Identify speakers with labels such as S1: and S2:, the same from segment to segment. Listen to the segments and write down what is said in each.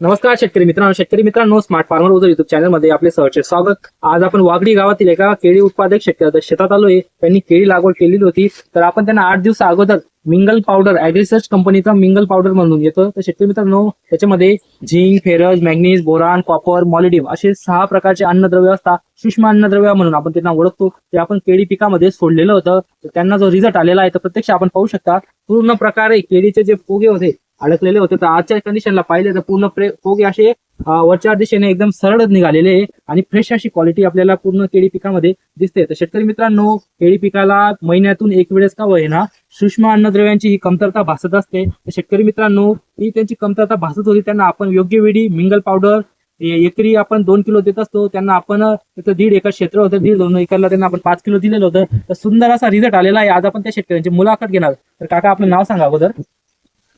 S1: नमस्कार शेतकरी मित्रांनो शेतकरी मित्रांनो स्मार्ट फार्मर उजर युट्यूब चॅनलमध्ये आपले सहर्ष स्वागत. आज आपण वागडी गावातील एका केळी उत्पादक शेतकऱ्याच्या शेतात आलोय. त्यांनी केळी लागवड केलेली होती. तर आपण त्यांना आठ दिवस अगोदर मिंगल पावडर अॅग्रिसर्च कंपनीचा मिंगल पावडर म्हणून येतो. तर शेतकरी मित्रांनो त्याच्यामध्ये zinc ferrous manganese boron copper molybdenum असे सहा प्रकारचे अन्नद्रव्य असतात. सूक्ष्म अन्नद्रव्य म्हणून आपण त्यांना ओळखतो. ते आपण केळी पिकामध्ये सोडलेलं होतं. त्यांना जो रिझल्ट आलेला आहे तर प्रत्यक्ष आपण पाहू शकता. पूर्ण प्रकारे केळीचे जे फुगे होते अडकलेले होते. तर आजच्या कंडिशनला पाहिले तर पूर्ण प्रे- पोगे असे वरच्या दिशेने एकदम सरळ निघालेले आहे. आणि फ्रेश अशी क्वालिटी आपल्याला पूर्ण केळी पिकामध्ये दिसते. तर शेतकरी मित्रांनो केळी पिकाला महिन्यातून एक वेळेस का होईना सूक्ष्म अन्नद्रव्यांची ही कमतरता भासत असते. तर शेतकरी मित्रांनो ही त्यांची कमतरता भासत होती. त्यांना आपण योग्य वेळी मिंगल पावडर एकरी आपण दोन किलो देत असतो. त्यांना आपण दीड एकर क्षेत्र होतं. दीड दोन एकरला त्यांना आपण पाच किलो दिलेलं होतं. तर सुंदर असा रिझल्ट आलेला आहे. आज आपण त्या शेतकऱ्यांची मुलाखत घेणार तर काका आपलं नाव सांगा अगोदर.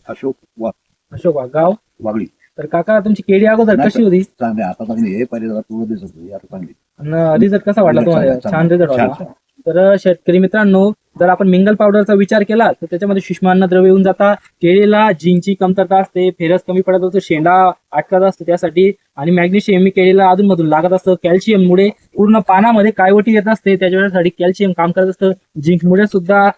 S2: अशोक वा
S1: अशोक वाघ, गाव
S2: वागळी
S1: तर काका तुमची केळी अगोदर कशी होती?
S2: चांगली आता चांगली आहे. पहिले जरा पूर्ण दिसत होती. आता चांगली
S1: रिझल्ट कसा वाटला तुम्हाला? छान रिझल्ट वाटला. तर शेतकरी मित्रांनो जर आपण मिंगल पावडरचा विचार केला तर त्याच्यामध्ये सूक्ष्म अन्नद्रव्य येऊन जाता. केळीला जिंकची कमतरता असते फेरस कमी पडत असतो शेंडा अटकत असतो त्यासाठी. आणि मॅग्नेशियम हे केळीला अधूनमधून लागत असतं. कॅल्शियम मुळे पूर्ण पानामध्ये कायवटी येत असते. त्याच्यासाठी कॅल्शियम काम करत असतं. जिंकमुळे सुद्धा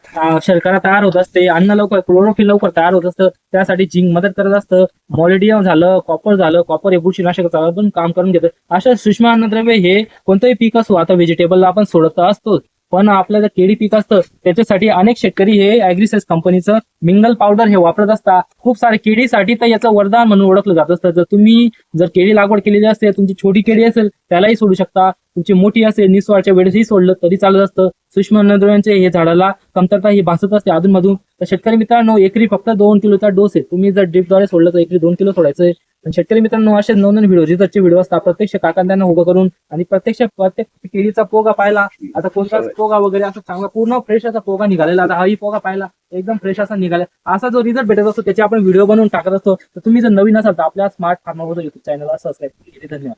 S1: शर्करा तयार होत असते. अन्न लवकर क्लोरोफिल लवकर तयार होत असतं. त्यासाठी जिंक मदत करत असतं. मॉलिडियम झालं कॉपर झालं कॉपर हे बुरशीनाशक पण काम करून घेतं. अशा सूक्ष्म अन्नद्रव्य हे कोणतंही पीक असो आता व्हेजिटेबलला आपण सोडत असतो पण आपलं जर केळी पीक असतं त्याच्यासाठी अनेक शेतकरी हे अॅग्रिसेस कंपनीचं मिंगल पावडर हे वापरत असतात खूप सारे केळीसाठी तर याचं वरदान म्हणून ओळखलं जात असतं. जर तुम्ही जर केळी लागवड केलेली असते तुमची छोटी केळी असेल त्यालाही सोडू शकता. तुमची मोठी असेल निस्वारच्या वेळेसही सोडलं तरी चालत असतं. सूक्ष्म अन्नद्रव्यांचे हे झाडाला कमतरता ही भासत असते अधूनमधून. तर शेतकरी मित्रांनो एकरी फक्त दोन किलोचा डोस आहे. तुम्ही जर ड्रिपद्वारे सोडलं तर एकरी दोन किलो सोडायचं आहे पण शेतकरी मित्रांनो असे नवीन व्हिडिओ रिसर्चचे व्हिडिओ असतात. प्रत्यक्ष काकांना उभं करून आणि प्रत्यक्ष प्रत्येक केळीचा पोगा पाहिला आता कोणता पोगा वगैरे असा चांगला पूर्ण फ्रेश असा पोगा निघालेला. आता हाही पोगा पाहिला एकदम फ्रेश असा निघाला. असा जो रिझल्ट भेटत असतो त्याचे आपण व्हिडिओ बनवून टाकत असतो. तर तुम्ही जर नवीन असाल तर आपल्या स्मार्ट फार्मावर युट्यूब चॅनलला सबस्क्राईब केले धन्यवाद.